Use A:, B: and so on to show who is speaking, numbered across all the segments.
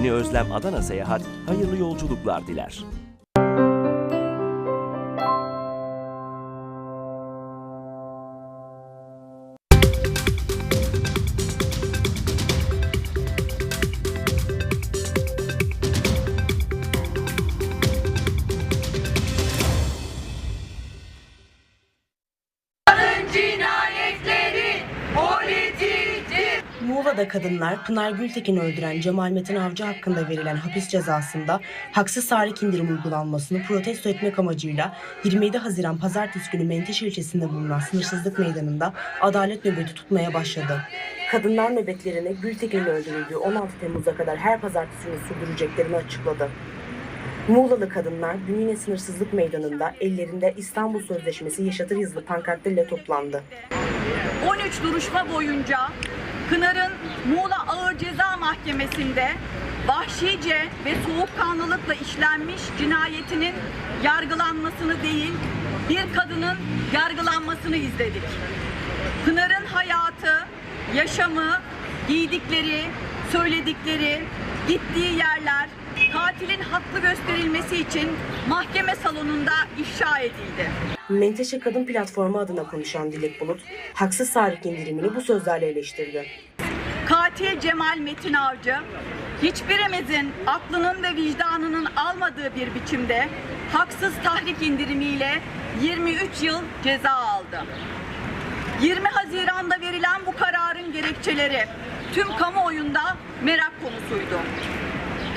A: Yeni Özlem Adana Seyahat hayırlı yolculuklar diler.
B: Muğla'da kadınlar Pınar Gültekin'i öldüren Cemal Metin Avcı hakkında verilen hapis cezasında haksız tahrik indirim uygulanmasını protesto etmek amacıyla 27 Haziran Pazartesi günü Menteşe ilçesinde bulunan sınırsızlık meydanında adalet nöbeti tutmaya başladı. Kadınlar nöbetlerini Gültekin'in öldürüldüğü 16 Temmuz'a kadar her pazartesi günü sürdüreceklerini açıkladı. Muğlalı kadınlar dün yine sınırsızlık meydanında ellerinde İstanbul Sözleşmesi yaşatır yazılı pankartlarıyla toplandı.
C: 13 duruşma boyunca Pınar'ın Muğla Ağır Ceza Mahkemesi'nde vahşice ve soğukkanlılıkla işlenmiş cinayetinin yargılanmasını değil, bir kadının yargılanmasını izledik. Pınar'ın hayatı, yaşamı, giydikleri, söyledikleri, gittiği yerler katilin haklı gösterilmesi için mahkeme salonunda ifşa edildi.
B: Menteşe Kadın Platformu adına konuşan Dilek Bulut, haksız tahrik indirimini bu sözlerle eleştirdi.
C: Katil Cemal Metin Avcı hiçbirimizin aklının ve vicdanının almadığı bir biçimde haksız tahrik indirimiyle 23 yıl ceza aldı. 20 Haziran'da verilen bu kararın gerekçeleri tüm kamuoyunda merak konusuydu.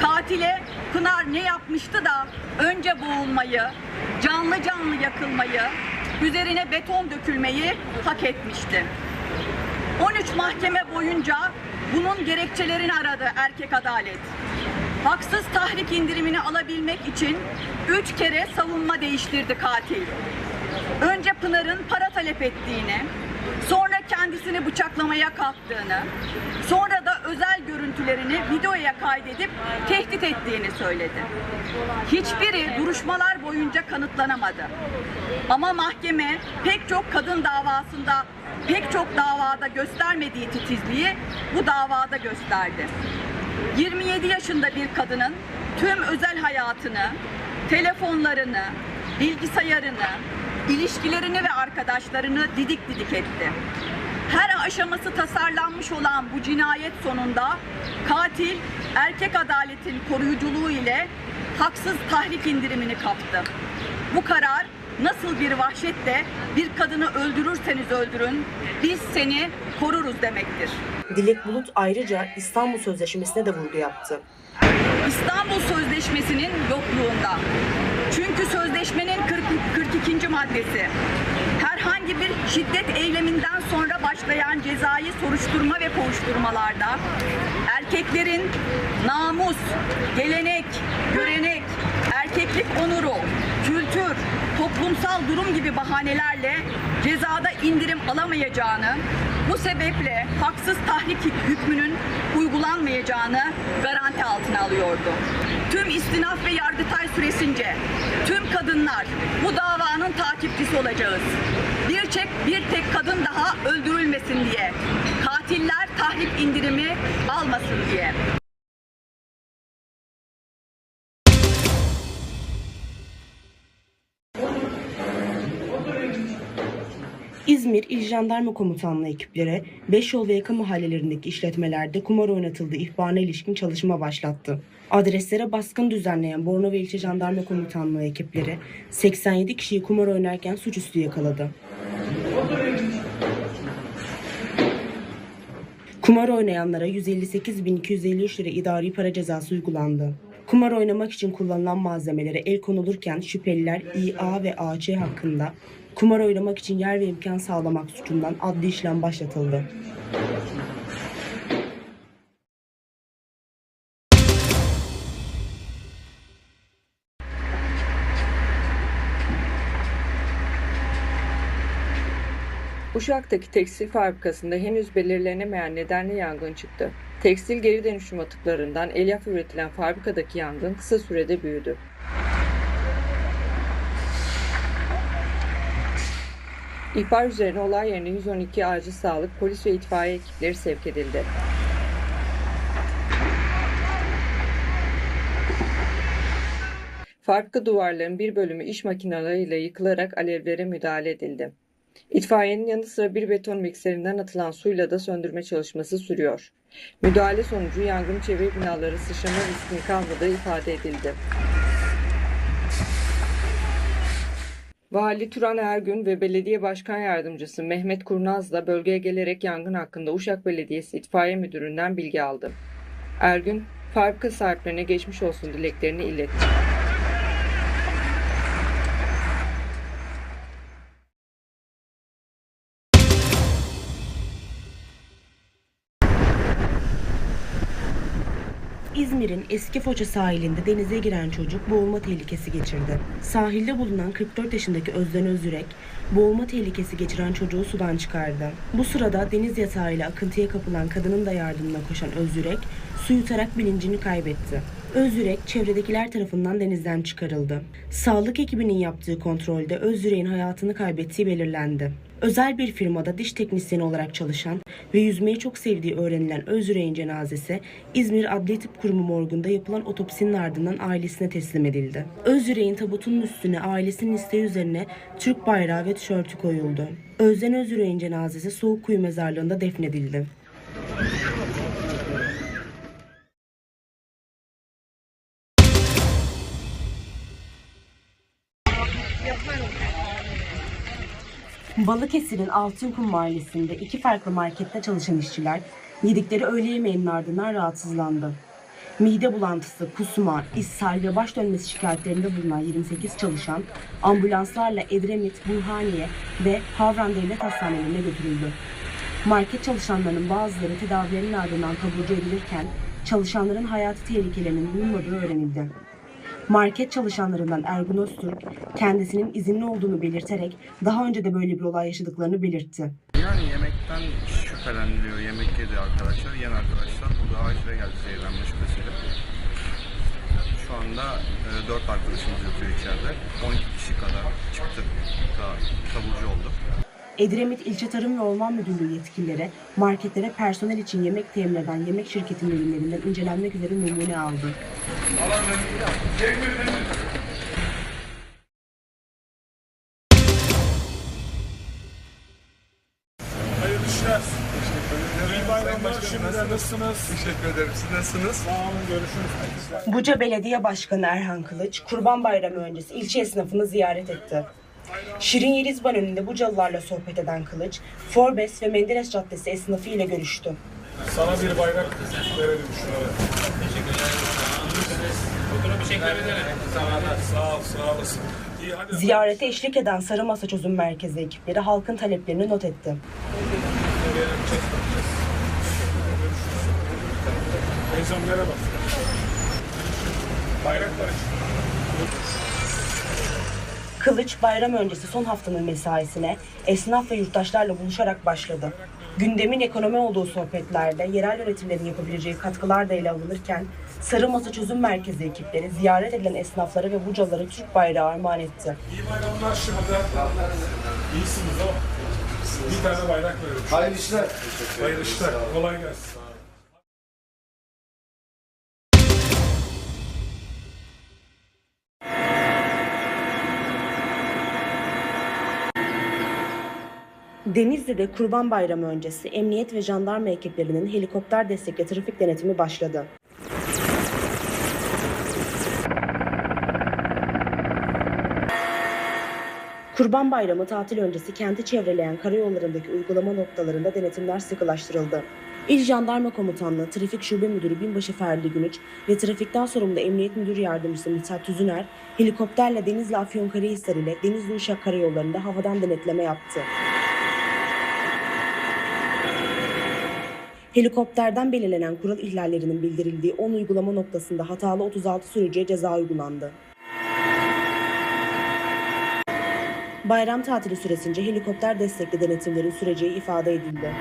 C: Katile Pınar ne yapmıştı da önce boğulmayı, canlı canlı yakılmayı, üzerine beton dökülmeyi hak etmişti. 13 mahkeme boyunca bunun gerekçelerini aradı erkek adalet. Haksız tahrik indirimini alabilmek için 3 kere savunma değiştirdi katil. Önce Pınar'ın para talep ettiğini, sonra kendisini bıçaklamaya kalktığını, sonra özel görüntülerini videoya kaydedip tehdit ettiğini söyledi. Hiçbiri duruşmalar boyunca kanıtlanamadı. Ama mahkeme pek çok kadın davasında pek çok davada göstermediği titizliği bu davada gösterdi. 27 yaşında bir kadının tüm özel hayatını, telefonlarını, bilgisayarını, ilişkilerini ve arkadaşlarını didik didik etti. Her aşaması tasarlanmış olan bu cinayet sonunda katil erkek adaletin koruyuculuğu ile haksız tahrik indirimini kaptı. Bu karar nasıl bir vahşetle bir kadını öldürürseniz öldürün, biz seni koruruz demektir.
B: Dilek Bulut ayrıca İstanbul Sözleşmesi'ne de vurgu yaptı.
C: İstanbul Sözleşmesi'nin yokluğunda. Çünkü sözleşmenin 40, 42. maddesi herhangi bir şiddet eyleminden sonra başlayan cezai soruşturma ve kovuşturmalarda erkeklerin namus, gelenek, görenek, erkeklik onuru, kültür, toplumsal durum gibi bahanelerle cezada indirim alamayacağını, bu sebeple haksız tahrik hükmünün uygulanmayacağını garanti altına alıyordu. Tüm istinaf ve yargıtay süresince tüm kadınlar bu davanın takipçisi olacağız. Bir tek bir tek kadın daha öldürülmesin diye. Katiller tahrik indirimi almasın diye.
B: İzmir İl Jandarma Komutanlığı ekipleri Beşyol ve yakın mahallelerindeki işletmelerde kumar oynatıldığı ihbarına ilişkin çalışma başlattı. Adreslere baskın düzenleyen Bornova İlçe Jandarma Komutanlığı ekipleri 87 kişiyi kumar oynarken suçüstü yakaladı. Kumar oynayanlara 158.253 lira idari para cezası uygulandı. Kumar oynamak için kullanılan malzemelere el konulurken şüpheliler İA ve AC hakkında kumar oynamak için yer ve imkan sağlamak suçundan adli işlem başlatıldı.
D: Uşak'taki tekstil fabrikasında henüz belirlenemeyen nedenle yangın çıktı. Tekstil geri dönüşüm atıklarından elyaf üretilen fabrikadaki yangın kısa sürede büyüdü. İhbar üzerine olay yerine 112 acil sağlık, polis ve itfaiye ekipleri sevk edildi. Fabrika duvarlarının bir bölümü iş makineleriyle yıkılarak alevlere müdahale edildi. İtfaiyenin yanı sıra bir beton mikserinden atılan suyla da söndürme çalışması sürüyor. Müdahale sonucu yangın çevre binaları sıçrama riskini kalmadığı ifade edildi. Vali Turan Ergün ve Belediye Başkan Yardımcısı Mehmet Kurnaz da bölgeye gelerek yangın hakkında Uşak Belediyesi İtfaiye Müdürü'nden bilgi aldı. Ergün, fabrika sahiplerine geçmiş olsun dileklerini iletti.
B: İzmir'in eski Foça sahilinde denize giren çocuk boğulma tehlikesi geçirdi. Sahilde bulunan 44 yaşındaki Özden Özürek, boğulma tehlikesi geçiren çocuğu sudan çıkardı. Bu sırada deniz yatağıyla akıntıya kapılan kadının da yardımına koşan Özürek, su yutarak bilincini kaybetti. Özürek çevredekiler tarafından denizden çıkarıldı. Sağlık ekibinin yaptığı kontrolde Özürek'in hayatını kaybettiği belirlendi. Özel bir firmada diş teknisyeni olarak çalışan ve yüzmeyi çok sevdiği öğrenilen Özürek'in cenazesi İzmir Adli Tıp Kurumu morgunda yapılan otopsinin ardından ailesine teslim edildi. Özürek'in tabutunun üstüne ailesinin isteği üzerine Türk bayrağı ve tişörtü koyuldu. Özden Özürek'in cenazesi Soğukkuyu mezarlığında defnedildi. Balıkesir'in Altınkum mahallesinde iki farklı markette çalışan işçiler yedikleri öğle yemeğinin ardından rahatsızlandı. Mide bulantısı, kusma, ishal ve baş dönmesi şikayetlerinde bulunan 28 çalışan ambulanslarla Edremit, Burhaniye ve Havran Devlet Hastanelerine götürüldü. Market çalışanlarının bazıları tedavilerinin ardından taburcu edilirken çalışanların hayati tehlikelerinin bulunmadığı öğrenildi. Market çalışanlarından Ergun Öztürk kendisinin izinli olduğunu belirterek daha önce de böyle bir olay yaşadıklarını belirtti.
E: Yani yemekten şüpheleniliyor. Yemek yedi arkadaşlar, yiyen arkadaşlar. Burada acile geldi zehirlenme şüphesiyle. Şu anda e, 4 arkadaşımız yatıyor içeride. 12 kişi kadar çıktı. Da, taburcu oldu.
B: Edremit İlçe Tarım ve Orman Müdürlüğü yetkilileri marketlere personel için yemek temin eden yemek şirketinin ürünlerinden incelenmek üzere numune aldı.
F: Hayırlı işler. İyi bayramlar şimdiden nasılsınız?
E: Teşekkür ederim. Siz nasılsınız?
F: Sağ olun görüşürüz.
B: Buca Belediye Başkanı Erhan Kılıç, Kurban Bayramı öncesi ilçe esnafını ziyaret etti. Şirin Yerizban önünde Bucalılarla sohbet eden Kılıç, Forbes ve Menderes Caddesi esnafı ile görüştü.
F: Sana bir bayrak verelim şöyle. Sağ ol, sağ olasın. İyi hadi.
B: Ziyarete eşlik eden Sarı Masa Çözüm Merkezi ekipleri halkın taleplerini not etti. Kılıç bayram öncesi son haftanın mesaisine esnaf ve yurttaşlarla buluşarak başladı. Gündemin ekonomi olduğu sohbetlerde yerel yönetimlerin yapabileceği katkılar da ele alınırken Sarı Masa Çözüm Merkezi ekipleri ziyaret edilen esnaflara ve bucalara Türk bayrağı armağan etti.
F: İyi bayramlar şimdiden. İyisiniz o. Bir tane bayrak verelim.
G: Hayırlı işler.
F: Hayırlı işler. Kolay gelsin.
B: Denizli'de Kurban Bayramı öncesi emniyet ve jandarma ekiplerinin helikopter destekli trafik denetimi başladı. Kurban Bayramı tatil öncesi kenti çevreleyen karayollarındaki uygulama noktalarında denetimler sıkılaştırıldı. İl Jandarma Komutanlığı Trafik Şube Müdürü Binbaşı Ferdi Günüç ve trafikten sorumlu Emniyet Müdür Yardımcısı Mithat Tüzüner, helikopterle Denizli Afyonkarahisar ile Denizli Uşak karayollarında havadan denetleme yaptı. Helikopterden belirlenen kural ihlallerinin bildirildiği 10 uygulama noktasında hatalı 36 sürücüye ceza uygulandı. Bayram tatili süresince helikopter destekli denetimlerin süreceği ifade edildi.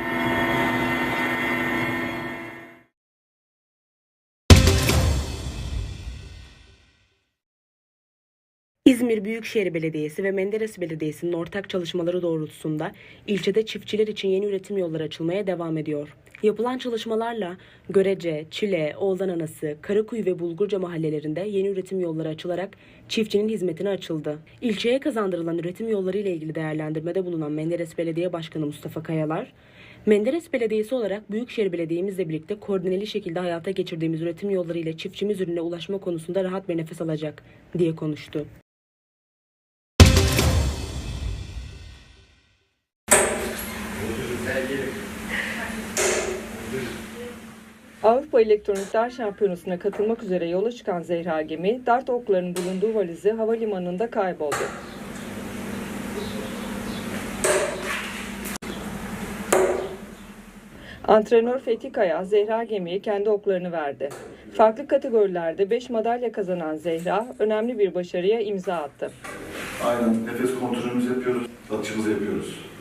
B: İzmir Büyükşehir Belediyesi ve Menderes Belediyesi'nin ortak çalışmaları doğrultusunda ilçede çiftçiler için yeni üretim yolları açılmaya devam ediyor. Yapılan çalışmalarla Görece, Çile, Oğlan Anası, Karakuyu ve Bulgurca mahallelerinde yeni üretim yolları açılarak çiftçinin hizmetine açıldı. İlçeye kazandırılan üretim yolları ile ilgili değerlendirmede bulunan Menderes Belediye Başkanı Mustafa Kayalar, Menderes Belediyesi olarak Büyükşehir Belediye'mizle birlikte koordineli şekilde hayata geçirdiğimiz üretim yolları ile çiftçimiz ürüne ulaşma konusunda rahat bir nefes alacak diye konuştu.
D: Avrupa Elektronik Dart Şampiyonası'na katılmak üzere yola çıkan Zehra Gemi, dart oklarının bulunduğu valizi havalimanında kayboldu. Antrenör Fethi Kaya, Zehra Gemi'ye kendi oklarını verdi. Farklı kategorilerde 5 madalya kazanan Zehra, önemli bir başarıya imza attı.
G: Aynen nefes kontrolümüzü yapıyoruz, atışımızı yapıyoruz.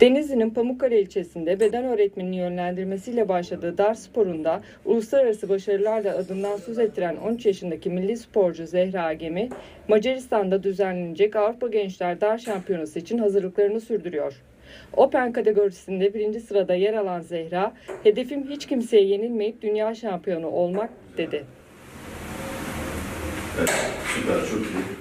D: Denizli'nin Pamukkale ilçesinde beden öğretmeninin yönlendirmesiyle başladığı dart sporunda uluslararası başarılarla adından söz ettiren 13 yaşındaki milli sporcu Zehra Gemi, Macaristan'da düzenlenecek Avrupa Gençler Dart Şampiyonası için hazırlıklarını sürdürüyor. Open kategorisinde birinci sırada yer alan Zehra, hedefim hiç kimseye yenilmeyip dünya şampiyonu olmak dedi.
G: Evet, süper, çok iyi.